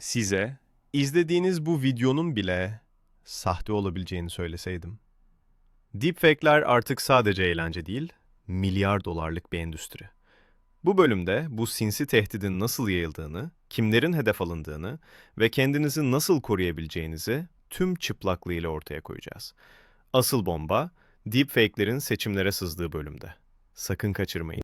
Size izlediğiniz bu videonun bile sahte olabileceğini söyleseydim. Deepfake'ler artık sadece eğlence değil, milyar dolarlık bir endüstri. Bu bölümde bu sinsi tehdidin nasıl yayıldığını, kimlerin hedef alındığını ve kendinizi nasıl koruyabileceğinizi tüm çıplaklığıyla ortaya koyacağız. Asıl bomba, deepfake'lerin seçimlere sızdığı bölümde. Sakın kaçırmayın.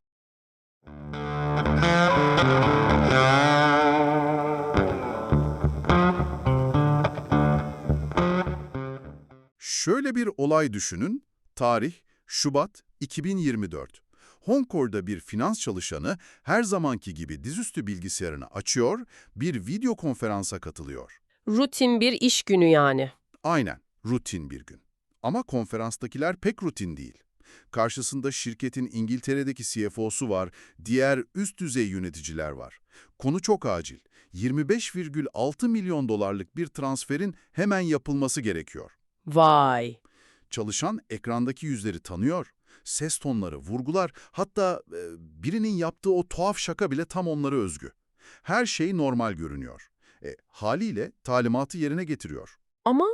Şöyle bir olay düşünün. Tarih Şubat 2024. Hong Kong'da bir finans çalışanı her zamanki gibi dizüstü bilgisayarını açıyor, bir video konferansa katılıyor. Rutin bir iş günü yani. Aynen, rutin bir gün. Ama konferanstakiler pek rutin değil. Karşısında şirketin İngiltere'deki CFO'su var, diğer üst düzey yöneticiler var. Konu çok acil. 25,6 milyon dolarlık bir transferin hemen yapılması gerekiyor. Vay. Çalışan ekrandaki yüzleri tanıyor. Ses tonları, vurgular, hatta e, birinin yaptığı o tuhaf şaka bile tam onlara özgü. Her şey normal görünüyor. E, haliyle talimatı yerine getiriyor. Ama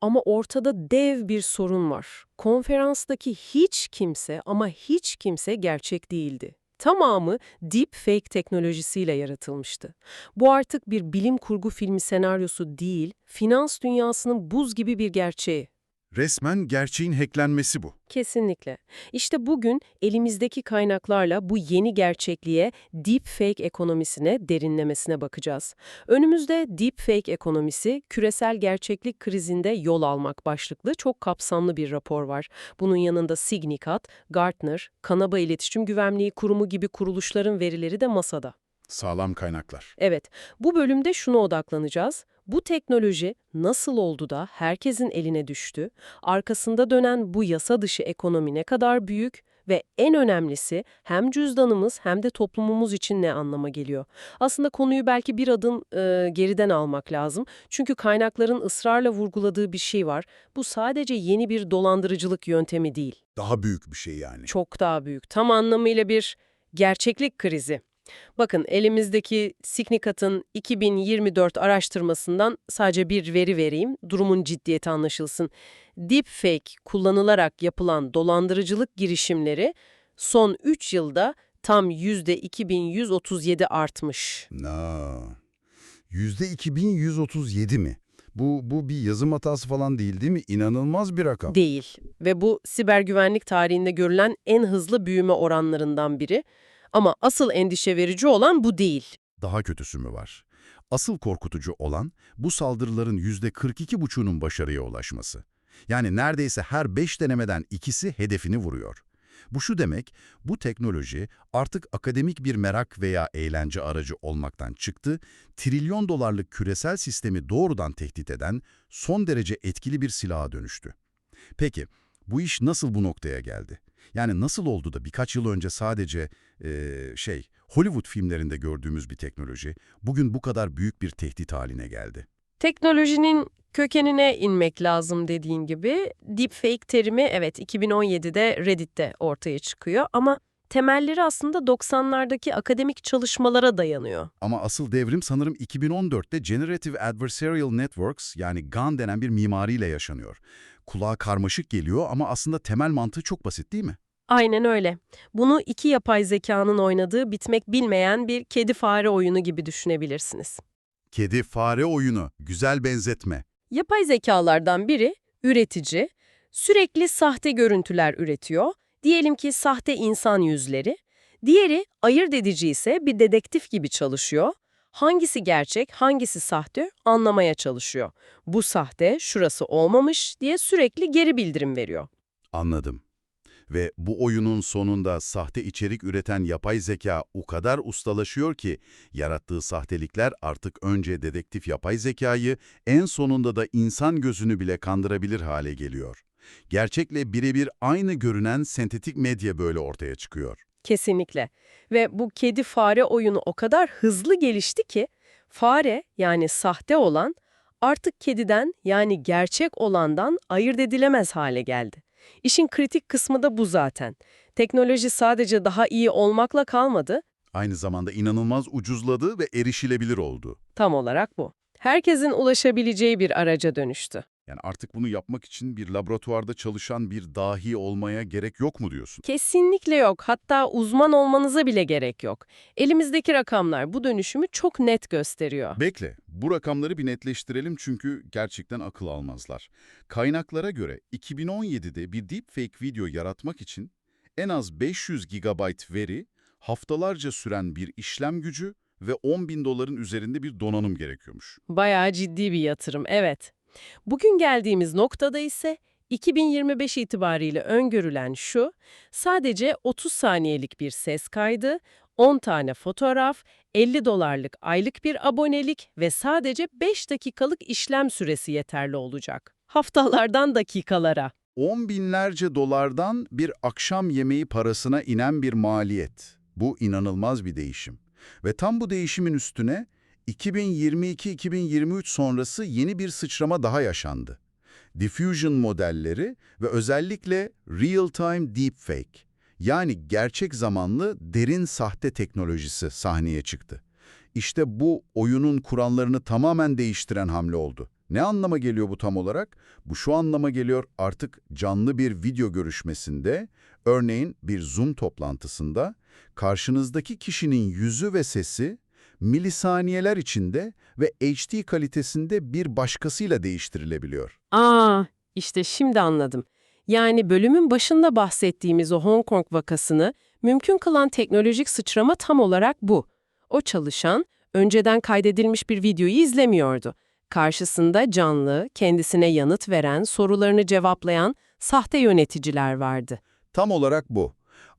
ama ortada dev bir sorun var. Konferanstaki hiç kimse ama hiç kimse gerçek değildi. Tamamı deepfake teknolojisiyle yaratılmıştı. Bu artık bir bilim kurgu filmi senaryosu değil, finans dünyasının buz gibi bir gerçeği. Resmen gerçeğin hacklenmesi bu. Kesinlikle. İşte bugün elimizdeki kaynaklarla bu yeni gerçekliğe deepfake ekonomisine derinlemesine bakacağız. Önümüzde deepfake ekonomisi, küresel gerçeklik krizinde yol almak başlıklı çok kapsamlı bir rapor var. Bunun yanında Signicat, Gartner, Kanaba İletişim Güvenliği Kurumu gibi kuruluşların verileri de masada. Sağlam kaynaklar. Evet, bu bölümde şuna odaklanacağız. Bu teknoloji nasıl oldu da herkesin eline düştü? Arkasında dönen bu yasa dışı ekonomi ne kadar büyük? Ve en önemlisi hem cüzdanımız hem de toplumumuz için ne anlama geliyor? Aslında konuyu belki bir adım e, geriden almak lazım. Çünkü kaynakların ısrarla vurguladığı bir şey var. Bu sadece yeni bir dolandırıcılık yöntemi değil. Daha büyük bir şey yani. Çok daha büyük. Tam anlamıyla bir gerçeklik krizi. Bakın elimizdeki Signicat'ın 2024 araştırmasından sadece bir veri vereyim, durumun ciddiyeti anlaşılsın. Deepfake kullanılarak yapılan dolandırıcılık girişimleri son 3 yılda tam %2137 artmış. Na. Yüzde 2137 mi? Bu, bu bir yazım hatası falan değil değil mi? İnanılmaz bir rakam. Değil ve bu siber güvenlik tarihinde görülen en hızlı büyüme oranlarından biri. Ama asıl endişe verici olan bu değil. Daha kötüsü mü var? Asıl korkutucu olan bu saldırıların yüzde 42,5'unun başarıya ulaşması. Yani neredeyse her 5 denemeden ikisi hedefini vuruyor. Bu şu demek, bu teknoloji artık akademik bir merak veya eğlence aracı olmaktan çıktı, trilyon dolarlık küresel sistemi doğrudan tehdit eden son derece etkili bir silaha dönüştü. Peki, bu iş nasıl bu noktaya geldi? Yani nasıl oldu da birkaç yıl önce sadece eee, şey Hollywood filmlerinde gördüğümüz bir teknoloji bugün bu kadar büyük bir tehdit haline geldi? Teknolojinin kökenine inmek lazım dediğin gibi. Deepfake terimi evet 2017'de Reddit'te ortaya çıkıyor ama temelleri aslında 90'lardaki akademik çalışmalara dayanıyor. Ama asıl devrim sanırım 2014'te Generative Adversarial Networks yani GAN denen bir mimariyle yaşanıyor. Kulağa karmaşık geliyor ama aslında temel mantığı çok basit değil mi? Aynen öyle. Bunu iki yapay zekanın oynadığı bitmek bilmeyen bir kedi-fare oyunu gibi düşünebilirsiniz. Kedi-fare oyunu, güzel benzetme. Yapay zekalardan biri üretici, sürekli sahte görüntüler üretiyor. Diyelim ki sahte insan yüzleri. Diğeri ayırt edici ise bir dedektif gibi çalışıyor. Hangisi gerçek, hangisi sahte anlamaya çalışıyor. Bu sahte, şurası olmamış diye sürekli geri bildirim veriyor. Anladım. Ve bu oyunun sonunda sahte içerik üreten yapay zeka o kadar ustalaşıyor ki yarattığı sahtelikler artık önce dedektif yapay zekayı en sonunda da insan gözünü bile kandırabilir hale geliyor. Gerçekle birebir aynı görünen sentetik medya böyle ortaya çıkıyor. Kesinlikle. Ve bu kedi-fare oyunu o kadar hızlı gelişti ki fare yani sahte olan artık kediden yani gerçek olandan ayırt edilemez hale geldi. İşin kritik kısmı da bu zaten. Teknoloji sadece daha iyi olmakla kalmadı, Aynı zamanda inanılmaz ucuzladı ve erişilebilir oldu. Tam olarak bu. Herkesin ulaşabileceği bir araca dönüştü. Yani artık bunu yapmak için bir laboratuvarda çalışan bir dahi olmaya gerek yok mu diyorsun? Kesinlikle yok. Hatta uzman olmanıza bile gerek yok. Elimizdeki rakamlar bu dönüşümü çok net gösteriyor. Bekle, bu rakamları bir netleştirelim çünkü gerçekten akıl almazlar. Kaynaklara göre 2017'de bir deepfake video yaratmak için en az 500 GB veri, haftalarca süren bir işlem gücü ve 10 bin doların üzerinde bir donanım gerekiyormuş. Bayağı ciddi bir yatırım, evet. Bugün geldiğimiz noktada ise 2025 itibariyle öngörülen şu, sadece 30 saniyelik bir ses kaydı, 10 tane fotoğraf, 50 dolarlık aylık bir abonelik ve sadece 5 dakikalık işlem süresi yeterli olacak. Haftalardan dakikalara. 10 binlerce dolardan bir akşam yemeği parasına inen bir maliyet. Bu inanılmaz bir değişim. Ve tam bu değişimin üstüne 2022-2023 sonrası yeni bir sıçrama daha yaşandı. Diffusion modelleri ve özellikle real-time deepfake, yani gerçek zamanlı derin sahte teknolojisi sahneye çıktı. İşte bu oyunun kurallarını tamamen değiştiren hamle oldu. Ne anlama geliyor bu tam olarak? Bu şu anlama geliyor artık canlı bir video görüşmesinde, örneğin bir Zoom toplantısında, karşınızdaki kişinin yüzü ve sesi milisaniyeler içinde ve HD kalitesinde bir başkasıyla değiştirilebiliyor. Aa, işte şimdi anladım. Yani bölümün başında bahsettiğimiz o Hong Kong vakasını mümkün kılan teknolojik sıçrama tam olarak bu. O çalışan, önceden kaydedilmiş bir videoyu izlemiyordu. Karşısında canlı, kendisine yanıt veren, sorularını cevaplayan sahte yöneticiler vardı. Tam olarak bu.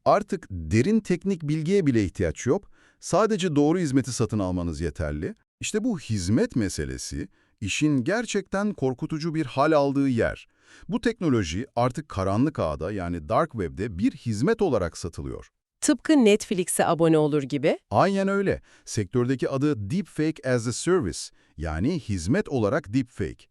Artık derin teknik bilgiye bile ihtiyaç yok. Sadece doğru hizmeti satın almanız yeterli. İşte bu hizmet meselesi, işin gerçekten korkutucu bir hal aldığı yer. Bu teknoloji artık karanlık ağda yani dark web'de bir hizmet olarak satılıyor. Tıpkı Netflix'e abone olur gibi. Aynen öyle. Sektördeki adı Deepfake as a Service yani hizmet olarak deepfake.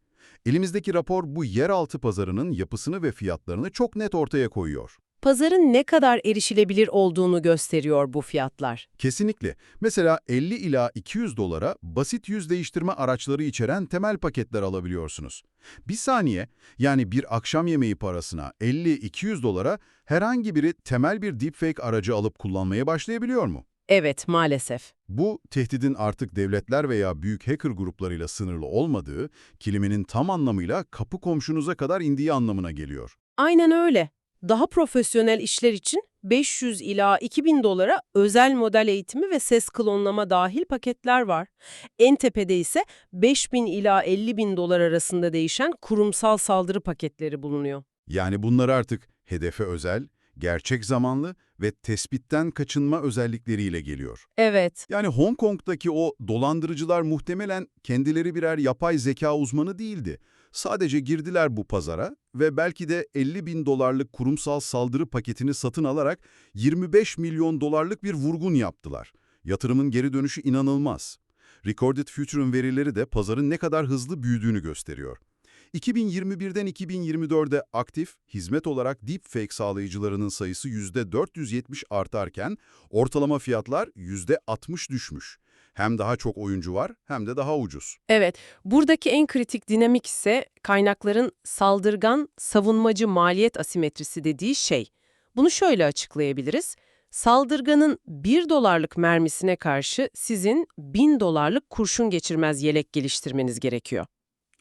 Elimizdeki rapor bu yeraltı pazarının yapısını ve fiyatlarını çok net ortaya koyuyor. Pazarın ne kadar erişilebilir olduğunu gösteriyor bu fiyatlar. Kesinlikle. Mesela 50 ila 200 dolara basit yüz değiştirme araçları içeren temel paketler alabiliyorsunuz. Bir saniye, yani bir akşam yemeği parasına 50-200 dolara herhangi biri temel bir deepfake aracı alıp kullanmaya başlayabiliyor mu? Evet, maalesef. Bu, tehdidin artık devletler veya büyük hacker gruplarıyla sınırlı olmadığı, kelimenin tam anlamıyla kapı komşunuza kadar indiği anlamına geliyor. Aynen öyle. Daha profesyonel işler için 500 ila 2000 dolara özel model eğitimi ve ses klonlama dahil paketler var. En tepede ise 5000 ila 50 bin dolar arasında değişen kurumsal saldırı paketleri bulunuyor. Yani bunlar artık hedefe özel, gerçek zamanlı ve tespitten kaçınma özellikleriyle geliyor. Evet, Yani Hong Kong'daki o dolandırıcılar muhtemelen kendileri birer yapay zeka uzmanı değildi. Sadece girdiler bu pazara ve belki de 50 bin dolarlık kurumsal saldırı paketini satın alarak 25 milyon dolarlık bir vurgun yaptılar. Yatırımın geri dönüşü inanılmaz. Recorded Future'ın verileri de pazarın ne kadar hızlı büyüdüğünü gösteriyor. 2021'den 2024'de aktif, hizmet olarak deepfake sağlayıcılarının sayısı %470 artarken ortalama fiyatlar %60 düşmüş. Hem daha çok oyuncu var hem de daha ucuz. evet. Buradaki en kritik dinamik ise kaynakların saldırgan, savunmacı maliyet asimetrisi dediği şey. Bunu şöyle açıklayabiliriz. Saldırganın 1 dolarlık mermisine karşı sizin 1000 dolarlık kurşun geçirmez yelek geliştirmeniz gerekiyor.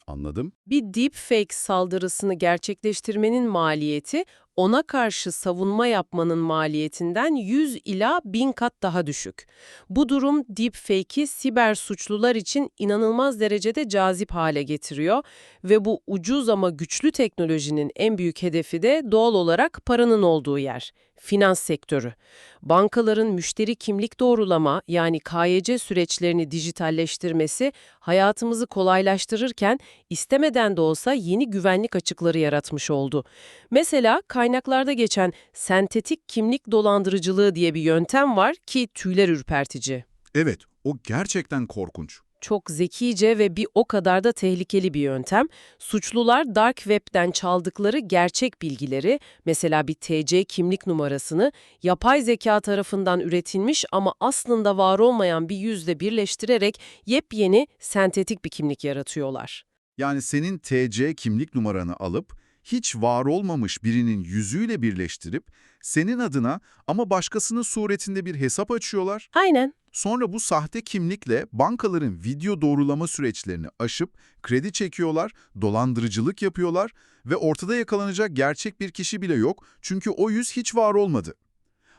Anladım. Bir deepfake saldırısını gerçekleştirmenin maliyeti ona karşı savunma yapmanın maliyetinden 100 ila 1000 kat daha düşük. Bu durum deepfake'i siber suçlular için inanılmaz derecede cazip hale getiriyor ve bu ucuz ama güçlü teknolojinin en büyük hedefi de doğal olarak paranın olduğu yer, finans sektörü. Bankaların müşteri kimlik doğrulama yani KYC süreçlerini dijitalleştirmesi hayatımızı kolaylaştırırken istemeden de olsa yeni güvenlik açıkları yaratmış oldu. Mesela kaynaklarda geçen sentetik kimlik dolandırıcılığı diye bir yöntem var ki tüyler ürpertici. Evet, o gerçekten korkunç. Çok zekice ve bir o kadar da tehlikeli bir yöntem. Suçlular Dark Web'den çaldıkları gerçek bilgileri, mesela bir TC kimlik numarasını, yapay zeka tarafından üretilmiş ama aslında var olmayan bir yüzle birleştirerek yepyeni sentetik bir kimlik yaratıyorlar. Yani senin TC kimlik numaranı alıp hiç var olmamış birinin yüzüyle birleştirip senin adına ama başkasının suretinde bir hesap açıyorlar. Aynen. Sonra bu sahte kimlikle bankaların video doğrulama süreçlerini aşıp kredi çekiyorlar, dolandırıcılık yapıyorlar ve ortada yakalanacak gerçek bir kişi bile yok çünkü o yüz hiç var olmadı.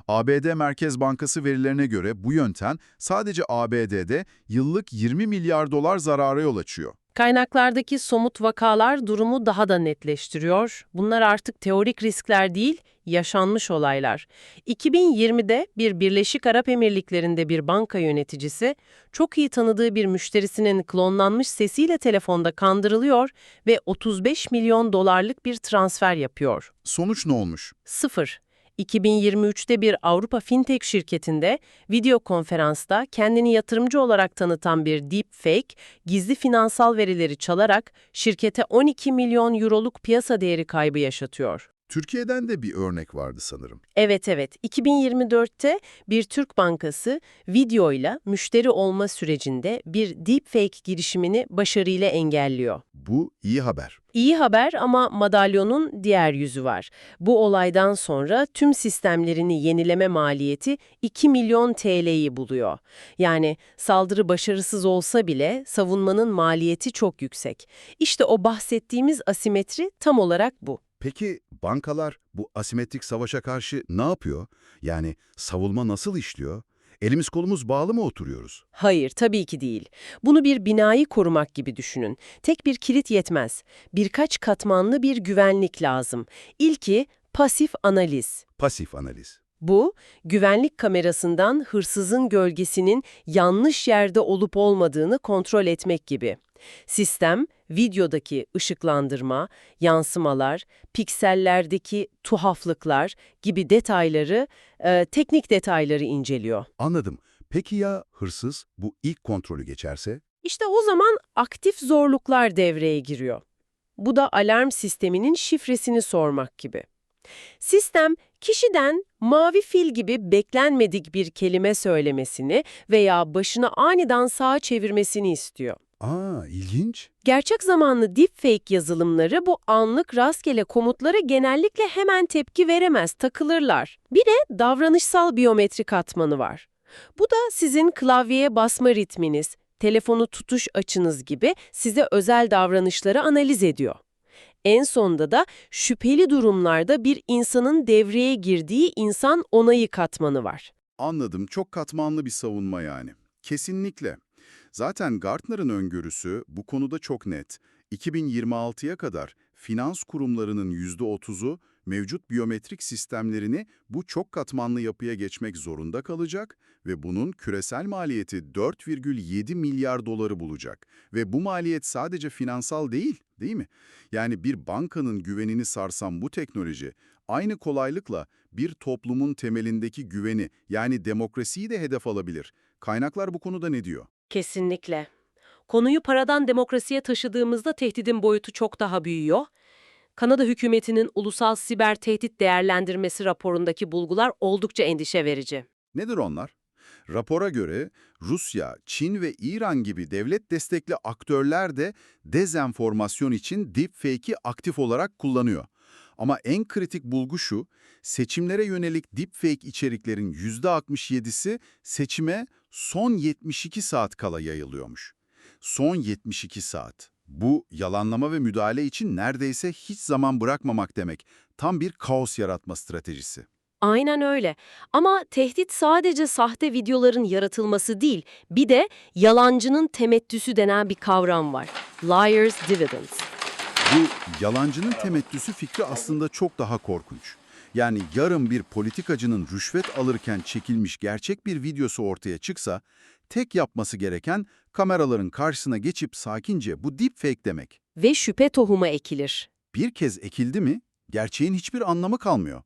ABD Merkez Bankası verilerine göre bu yöntem sadece ABD'de yıllık 20 milyar dolar zarara yol açıyor. Kaynaklardaki somut vakalar durumu daha da netleştiriyor. Bunlar artık teorik riskler değil, yaşanmış olaylar. 2020'de bir Birleşik Arap Emirlikleri'nde bir banka yöneticisi, çok iyi tanıdığı bir müşterisinin klonlanmış sesiyle telefonda kandırılıyor ve 35 milyon dolarlık bir transfer yapıyor. Sonuç ne olmuş? Sıfır. 2023'te bir Avrupa fintech şirketinde video konferansta kendini yatırımcı olarak tanıtan bir deepfake, gizli finansal verileri çalarak şirkete 12 milyon euroluk piyasa değeri kaybı yaşatıyor. Türkiye'den de bir örnek vardı sanırım. Evet evet, 2024'te bir Türk bankası videoyla müşteri olma sürecinde bir deepfake girişimini başarıyla engelliyor. Bu iyi haber. İyi haber ama madalyonun diğer yüzü var. Bu olaydan sonra tüm sistemlerini yenileme maliyeti 2 milyon TL'yi buluyor. Yani saldırı başarısız olsa bile savunmanın maliyeti çok yüksek. İşte o bahsettiğimiz asimetri tam olarak bu. Peki bankalar bu asimetrik savaşa karşı ne yapıyor? Yani savunma nasıl işliyor? Elimiz kolumuz bağlı mı oturuyoruz? Hayır, tabii ki değil. Bunu bir binayı korumak gibi düşünün. Tek bir kilit yetmez. Birkaç katmanlı bir güvenlik lazım. İlki pasif analiz. Pasif analiz. Bu, güvenlik kamerasından hırsızın gölgesinin yanlış yerde olup olmadığını kontrol etmek gibi. Sistem, videodaki ışıklandırma, yansımalar, piksellerdeki tuhaflıklar gibi detayları, e, teknik detayları inceliyor. Anladım. Peki ya hırsız bu ilk kontrolü geçerse? İşte o zaman aktif zorluklar devreye giriyor. Bu da alarm sisteminin şifresini sormak gibi. Sistem, kişiden mavi fil gibi beklenmedik bir kelime söylemesini veya başını aniden sağa çevirmesini istiyor. Aa, ilginç. Gerçek zamanlı deepfake yazılımları bu anlık rastgele komutlara genellikle hemen tepki veremez, takılırlar. Bir de davranışsal biyometri katmanı var. Bu da sizin klavyeye basma ritminiz, telefonu tutuş açınız gibi size özel davranışları analiz ediyor. En sonunda da şüpheli durumlarda bir insanın devreye girdiği insan onayı katmanı var. Anladım. Çok katmanlı bir savunma yani. Kesinlikle. Zaten Gartner'ın öngörüsü bu konuda çok net. 2026'ya kadar finans kurumlarının %30'u mevcut biyometrik sistemlerini bu çok katmanlı yapıya geçmek zorunda kalacak ve bunun küresel maliyeti 4,7 milyar doları bulacak. Ve bu maliyet sadece finansal değil, değil mi? Yani bir bankanın güvenini sarsan bu teknoloji aynı kolaylıkla bir toplumun temelindeki güveni yani demokrasiyi de hedef alabilir. Kaynaklar bu konuda ne diyor? Kesinlikle. Konuyu paradan demokrasiye taşıdığımızda tehdidin boyutu çok daha büyüyor. Kanada hükümetinin Ulusal Siber Tehdit Değerlendirmesi raporundaki bulgular oldukça endişe verici. Nedir onlar? Rapora göre Rusya, Çin ve İran gibi devlet destekli aktörler de dezenformasyon için deepfake'i aktif olarak kullanıyor. Ama en kritik bulgu şu, seçimlere yönelik deepfake içeriklerin %67'si seçime son 72 saat kala yayılıyormuş. Son 72 saat. Bu yalanlama ve müdahale için neredeyse hiç zaman bırakmamak demek. Tam bir kaos yaratma stratejisi. Aynen öyle. Ama tehdit sadece sahte videoların yaratılması değil, bir de yalancının temettüsü denen bir kavram var. Liar's dividends. Bu yalancının temettüsü fikri aslında çok daha korkunç. Yani yarın bir politikacının rüşvet alırken çekilmiş gerçek bir videosu ortaya çıksa, tek yapması gereken kameraların karşısına geçip sakince bu deepfake demek. Ve şüphe tohumu ekilir. Bir kez ekildi mi, gerçeğin hiçbir anlamı kalmıyor.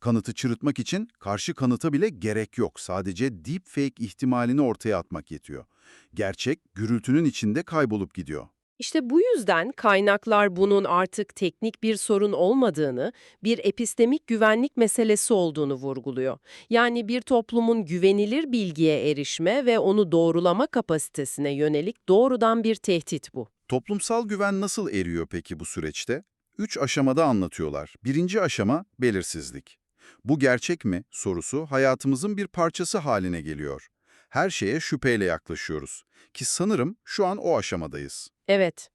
Kanıtı çırıtmak için karşı kanıta bile gerek yok. Sadece deepfake ihtimalini ortaya atmak yetiyor. Gerçek, gürültünün içinde kaybolup gidiyor. İşte bu yüzden kaynaklar bunun artık teknik bir sorun olmadığını, bir epistemik güvenlik meselesi olduğunu vurguluyor. Yani bir toplumun güvenilir bilgiye erişme ve onu doğrulama kapasitesine yönelik doğrudan bir tehdit bu. Toplumsal güven nasıl eriyor peki bu süreçte? Üç aşamada anlatıyorlar. Birinci aşama belirsizlik. Bu gerçek mi sorusu hayatımızın bir parçası haline geliyor. Her şeye şüpheyle yaklaşıyoruz. Ki sanırım şu an o aşamadayız. Evet.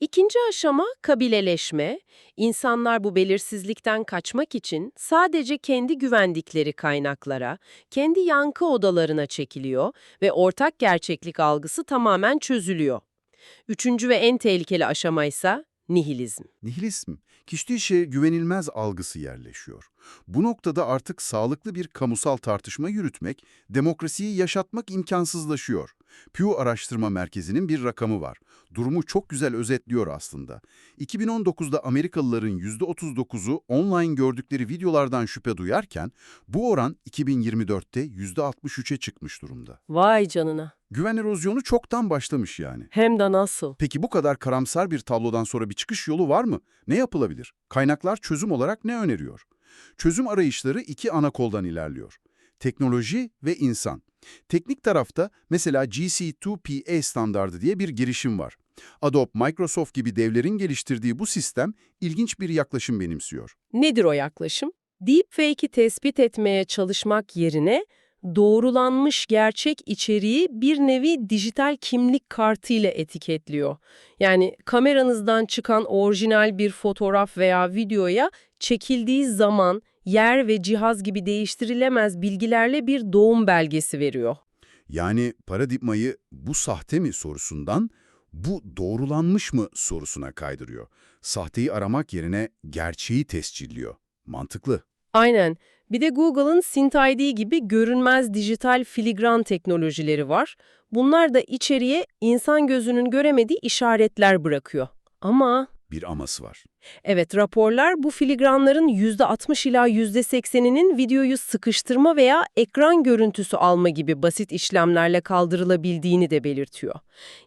İkinci aşama kabileleşme. İnsanlar bu belirsizlikten kaçmak için sadece kendi güvendikleri kaynaklara, kendi yankı odalarına çekiliyor ve ortak gerçeklik algısı tamamen çözülüyor. Üçüncü ve en tehlikeli aşama ise nihilizm. Nihilizm, kişi dışı güvenilmez algısı yerleşiyor. Bu noktada artık sağlıklı bir kamusal tartışma yürütmek, demokrasiyi yaşatmak imkansızlaşıyor. Pew Araştırma Merkezi'nin bir rakamı var. Durumu çok güzel özetliyor aslında. 2019'da Amerikalıların %39'u online gördükleri videolardan şüphe duyarken, bu oran 2024'te %63'e çıkmış durumda. Vay canına. Güven erozyonu çoktan başlamış yani. Hem de nasıl? Peki bu kadar karamsar bir tablodan sonra bir çıkış yolu var mı? Ne yapılabilir? Kaynaklar çözüm olarak ne öneriyor? Çözüm arayışları iki ana koldan ilerliyor. Teknoloji ve insan. Teknik tarafta mesela GC2PA standardı diye bir girişim var. Adobe, Microsoft gibi devlerin geliştirdiği bu sistem ilginç bir yaklaşım benimsiyor. Nedir o yaklaşım? Deepfake'i tespit etmeye çalışmak yerine doğrulanmış gerçek içeriği bir nevi dijital kimlik kartı ile etiketliyor. Yani kameranızdan çıkan orijinal bir fotoğraf veya videoya çekildiği zaman, yer ve cihaz gibi değiştirilemez bilgilerle bir doğum belgesi veriyor. Yani paradigmayı bu sahte mi sorusundan bu doğrulanmış mı sorusuna kaydırıyor. Sahteyi aramak yerine gerçeği tescilliyor. Mantıklı. Aynen. Bir de Google'ın Synth ID gibi görünmez dijital filigran teknolojileri var. Bunlar da içeriye insan gözünün göremediği işaretler bırakıyor. Ama Bir aması var. evet raporlar bu filigranların %60 ila %80'inin videoyu sıkıştırma veya ekran görüntüsü alma gibi basit işlemlerle kaldırılabildiğini de belirtiyor.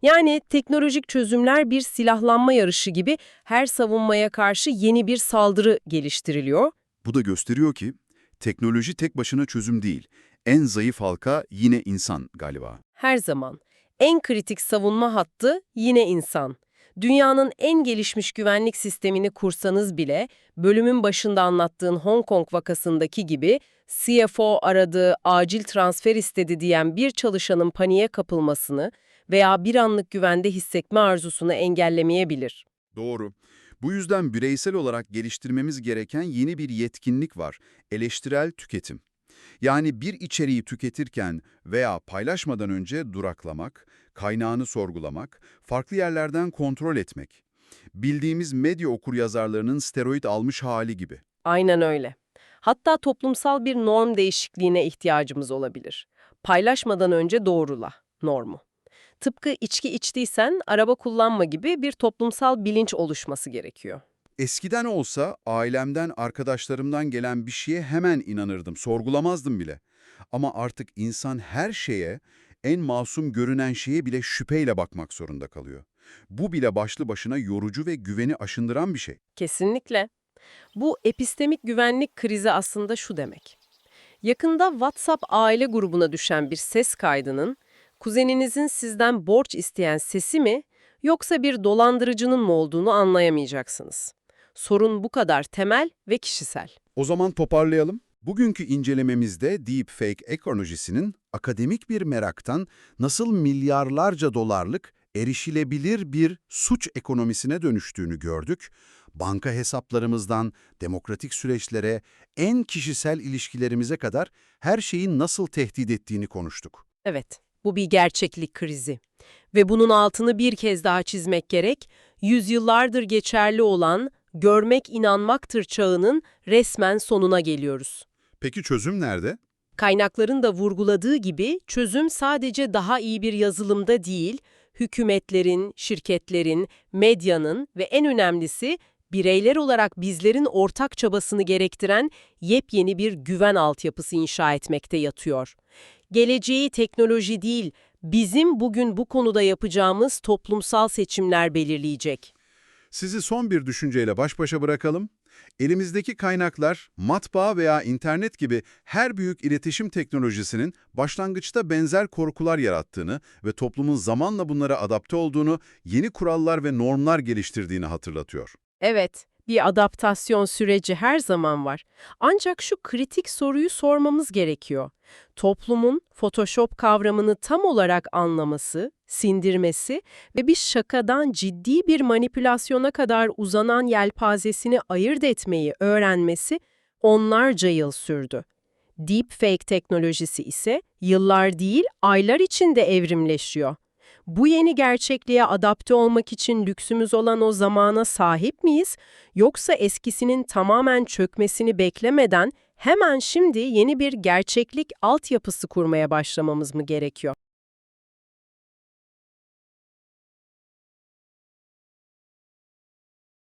Yani teknolojik çözümler bir silahlanma yarışı gibi her savunmaya karşı yeni bir saldırı geliştiriliyor. Bu da gösteriyor ki teknoloji tek başına çözüm değil. En zayıf halka yine insan galiba. Her zaman. En kritik savunma hattı yine insan. Dünyanın en gelişmiş güvenlik sistemini kursanız bile, bölümün başında anlattığın Hong Kong vakasındaki gibi CFO aradığı acil transfer istedi diyen bir çalışanın paniğe kapılmasını veya bir anlık güvende hissetme arzusunu engellemeyebilir. Doğru. Bu yüzden bireysel olarak geliştirmemiz gereken yeni bir yetkinlik var. Eleştirel tüketim. Yani bir içeriği tüketirken veya paylaşmadan önce duraklamak, kaynağını sorgulamak, farklı yerlerden kontrol etmek. Bildiğimiz medya okuryazarlarının steroid almış hali gibi. Aynen öyle. Hatta toplumsal bir norm değişikliğine ihtiyacımız olabilir. Paylaşmadan önce doğrula normu. Tıpkı içki içtiysen araba kullanma gibi bir toplumsal bilinç oluşması gerekiyor. Eskiden olsa ailemden, arkadaşlarımdan gelen bir şeye hemen inanırdım, sorgulamazdım bile. Ama artık insan her şeye, en masum görünen şeye bile şüpheyle bakmak zorunda kalıyor. Bu bile başlı başına yorucu ve güveni aşındıran bir şey. Kesinlikle. Bu epistemik güvenlik krizi aslında şu demek. Yakında WhatsApp aile grubuna düşen bir ses kaydının, kuzeninizin sizden borç isteyen sesi mi, yoksa bir dolandırıcının mı olduğunu anlayamayacaksınız. Sorun bu kadar temel ve kişisel. O zaman toparlayalım. Bugünkü incelememizde deepfake ekonomisinin akademik bir meraktan nasıl milyarlarca dolarlık erişilebilir bir suç ekonomisine dönüştüğünü gördük. Banka hesaplarımızdan demokratik süreçlere, en kişisel ilişkilerimize kadar her şeyin nasıl tehdit ettiğini konuştuk. Evet, bu bir gerçeklik krizi. Ve bunun altını bir kez daha çizmek gerek, yüzyıllardır geçerli olan görmek inanmaktır çağının resmen sonuna geliyoruz. Peki çözüm nerede? Kaynakların da vurguladığı gibi çözüm sadece daha iyi bir yazılımda değil, hükümetlerin, şirketlerin, medyanın ve en önemlisi bireyler olarak bizlerin ortak çabasını gerektiren yepyeni bir güven altyapısı inşa etmekte yatıyor. Geleceği teknoloji değil, bizim bugün bu konuda yapacağımız toplumsal seçimler belirleyecek. Sizi son bir düşünceyle baş başa bırakalım. Elimizdeki kaynaklar, matbaa veya internet gibi her büyük iletişim teknolojisinin başlangıçta benzer korkular yarattığını ve toplumun zamanla bunlara adapte olduğunu, yeni kurallar ve normlar geliştirdiğini hatırlatıyor. Evet, bir adaptasyon süreci her zaman var. Ancak şu kritik soruyu sormamız gerekiyor. Toplumun Photoshop kavramını tam olarak anlaması, sindirmesi ve bir şakadan ciddi bir manipülasyona kadar uzanan yelpazesini ayırt etmeyi öğrenmesi onlarca yıl sürdü. Deepfake teknolojisi ise yıllar değil, aylar içinde evrimleşiyor. Bu yeni gerçekliğe adapte olmak için lüksümüz olan o zamana sahip miyiz? Yoksa eskisinin tamamen çökmesini beklemeden hemen şimdi yeni bir gerçeklik altyapısı kurmaya başlamamız mı gerekiyor?